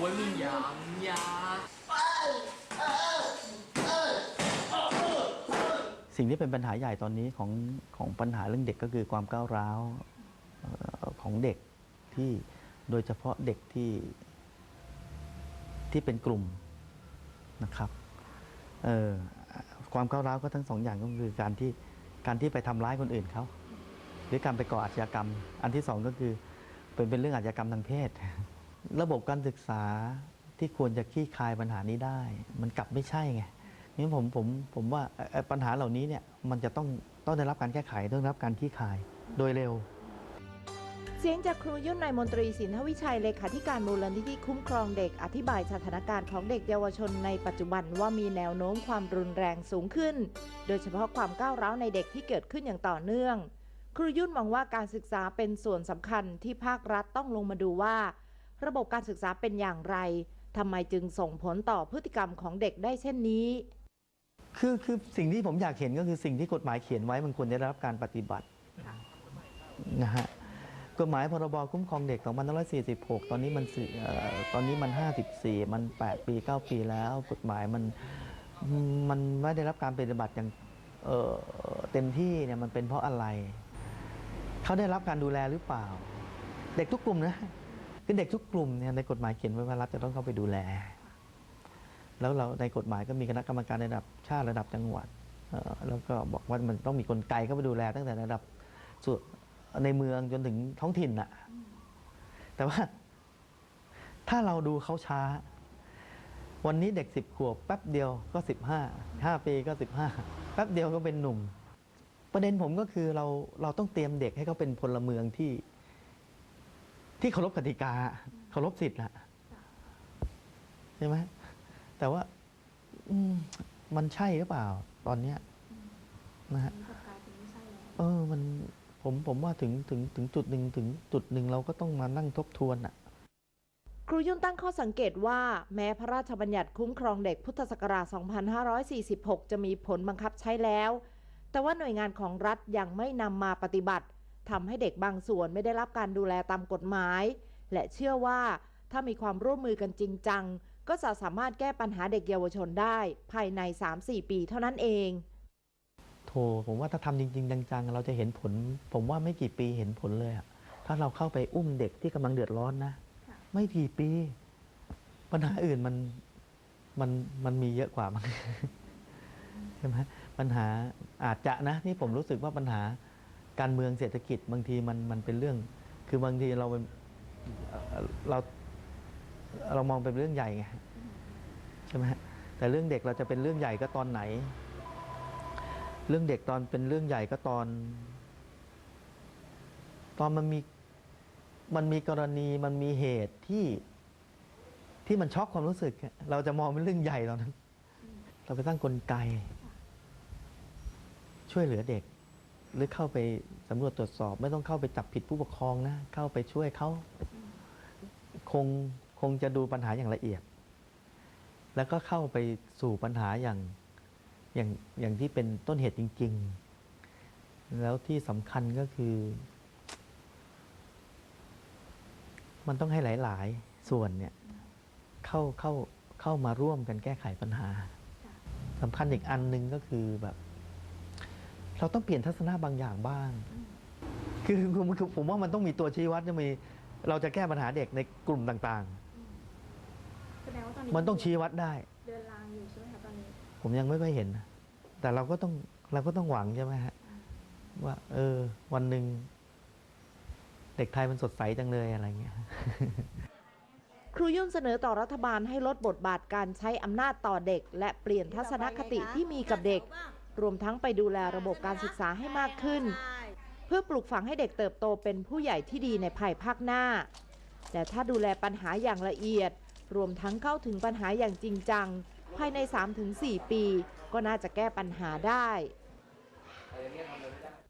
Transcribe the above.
อ้ยมึสิ่งที่เป็นปัญหาใหญ่ตอนนี้ของของปัญหาเรื่องเด็กก็คือความก้าวร้าวของเด็กที่โดยเฉพาะเด็กที่ที่เป็นกลุ่มนะครับความก้าวร้าวก็ทั้งสองอย่างก็คือการที่การที่ไปทำร้ายคนอื่นเขาหรือการไปก่ออาชญากรรม อันที่สองก็คือเป็นเป็นเรื่องอาชญากรรมทางเพศ ระบบการศึกษาที่ควรจะคลี่คลายปัญหานี้ได้ มันกลับไม่ใช่ไงนี่ผมผมผมว่าปัญหาเหล่านี้เนี่ยมันจะต้องต้องได้รับการแก้ไขต้องได้รับการขี้คายโดยเร็ว เสียงจากครูยุ่นนายมนตรีสินทวิชัยเลขาธิการมูลนิธิคุ้มครองเด็กอธิบายสถานการณ์ของเด็กเยาวชนในปัจจุบันว่ามีแนวโน้มความรุนแรงสูงขึ้น โดยเฉพาะความก้าวร้าวในเด็กที่เกิดขึ้นอย่างต่อเนื่อง ครูยุ่นมองว่าการศึกษาเป็นส่วนสำคัญที่ภาครัฐต้องลงมาดูว่า ระบบการศึกษาเป็นอย่างไรทำไมจึงส่งผลต่อพฤติกรรมของเด็กได้เช่นนี้ คือคือสิ่งที่ผมอยากเห็นก็คือสิ่งที่กฎหมายเขียนไว้มันควรได้รับการปฏิบัตินะฮะกฎหมายพรบคุ้มครองเด็ก2546 ตอนนี้มันสี่เอ่อตอนนี้มัน 54 มัน 8 ปี 9 ปีแล้ว กฎหมายมันมันไม่ได้รับการปฏิบัติอย่างเอ่อเต็มที่เนี่ยมันเป็นเพราะอะไร เขาได้รับการดูแลหรือเปล่า เด็กทุกกลุ่มนะ คือเด็กทุกกลุ่มเนี่ยในกฎหมายเขียนไว้ว่ารัฐจะต้องเข้าไปดูแล แล้วเราในกฎหมายก็มีคณะกรรมการระดับชาติระดับจังหวัดเอ่อแล้วก็บอกว่ามันต้องมีกลไกเข้าไปดูแล ตั้งแต่ระดับส่วนในเมืองจนถึงท้องถิ่นน่ะ แต่ว่าถ้าเราดูเขาช้า วันนี้เด็กสิบขวบแป๊บเดียวก็สิบห้าห้าปีก็สิบห้าแป๊บเดียวก็เป็นหนุ่ม ประเด็นผมก็คือเราเราต้องเตรียมเด็กให้เขาเป็นพลเมืองที่ ที่เคารพกติกาเคารพสิทธิ์นะใช่ไหมแต่ว่าอืมมันใช่หรือเปล่า ตอนเนี้ยนะฮะเออมันผมผมว่าถึงถึงถึงจุดหนึ่งถึงจุดหนึ่งเราก็ต้องมานั่งทบทวนอะครูยุ่นตั้งข้อสังเกตว่าแม้พระราชบัญญัติคุ้มครองเด็กพุทธศักราช 2546 จะมีผลบังคับใช้แล้ว แต่ว่าหน่วยงานของรัฐยังไม่นำมาปฏิบัติ ทำให้เด็กบางส่วนไม่ได้รับการดูแลตามกฎหมาย และเชื่อว่าถ้ามีความร่วมมือกันจริงจัง ก็จะสามารถแก้ปัญหาเด็กเยาวชนได้ ภายใน 3-4 ปีเท่านั้นเองโถผมว่าถ้าทำจริง ๆ จังๆ เราจะเห็นผล ผมว่าไม่กี่ปีเห็นผลเลยถ้าเราเข้าไปอุ้มเด็กที่กำลังเดือดร้อนนะ ไม่กี่ปี ปัญหาอื่นมันมันมันมีเยอะกว่ามั้งใช่ไหมปัญหาอาจจะนะที่ผมรู้สึกว่าปัญหา การเมืองเศรษฐกิจบางทีมันมันเป็นเรื่อง คือบางทีเราเราเรามองเป็นเรื่องใหญ่ไงใช่ไหมแต่เรื่องเด็กเราจะเป็นเรื่องใหญ่ก็ตอนไหน เรื่องเด็กตอนเป็นเรื่องใหญ่ก็ตอน ตอนมันมีมันมีกรณีมันมีเหตุที่ที่มันช็อกความรู้สึก เราจะมองเป็นเรื่องใหญ่ตอนนั้น เราไปตั้งกลไก ช่วยเหลือเด็ก หรือเข้าไปสำรวจตรวจสอบ ไม่ต้องเข้าไปจับผิดผู้ปกครองนะ เข้าไปช่วยเขาคงคงจะดูปัญหาอย่างละเอียด แล้วก็เข้าไปสู่ปัญหาอย่างอย่างอย่างที่เป็นต้นเหตุจริง ๆ แล้วที่สำคัญก็คือ มันต้องให้หลาย ๆ ส่วนเนี่ยเข้าเข้าเข้ามาร่วมกันแก้ไขปัญหาสำคัญอีกอันหนึ่งก็คือแบบ เราต้องเปลี่ยนทัศนะบางอย่างบ้างคือคือคือผมว่ามันต้องมีตัวชี้วัดจะมีเราจะแก้ปัญหาเด็กในกลุ่มต่างแสดงว่าตอนนี้ๆมันต้องชี้วัดได้ เดินรางอยู่ใช่ไหมคะตอนนี้ ผมยังไม่ค่อยเห็นนะแต่เราก็ต้องเราก็ต้องหวังใช่ไหมฮะว่า เออ วันหนึ่งเด็กไทยมันสดใสจังเลยอะไรเงี้ยครูยุ่นเสนอต่อรัฐบาลให้ลดบทบาทการใช้อำนาจต่อเด็ก และเปลี่ยนทัศนคติที่มีกับเด็ก รวมทั้งไปดูแลระบบการศึกษาให้มากขึ้น เพื่อปลูกฝังให้เด็กเติบโตเป็นผู้ใหญ่ที่ดีในภายภาคหน้าแต่ถ้าดูแลปัญหาอย่างละเอียด รวมทั้งเข้าถึงปัญหาอย่างจริงจัง ภายใน 3-4 ปี ก็น่าจะแก้ปัญหาได้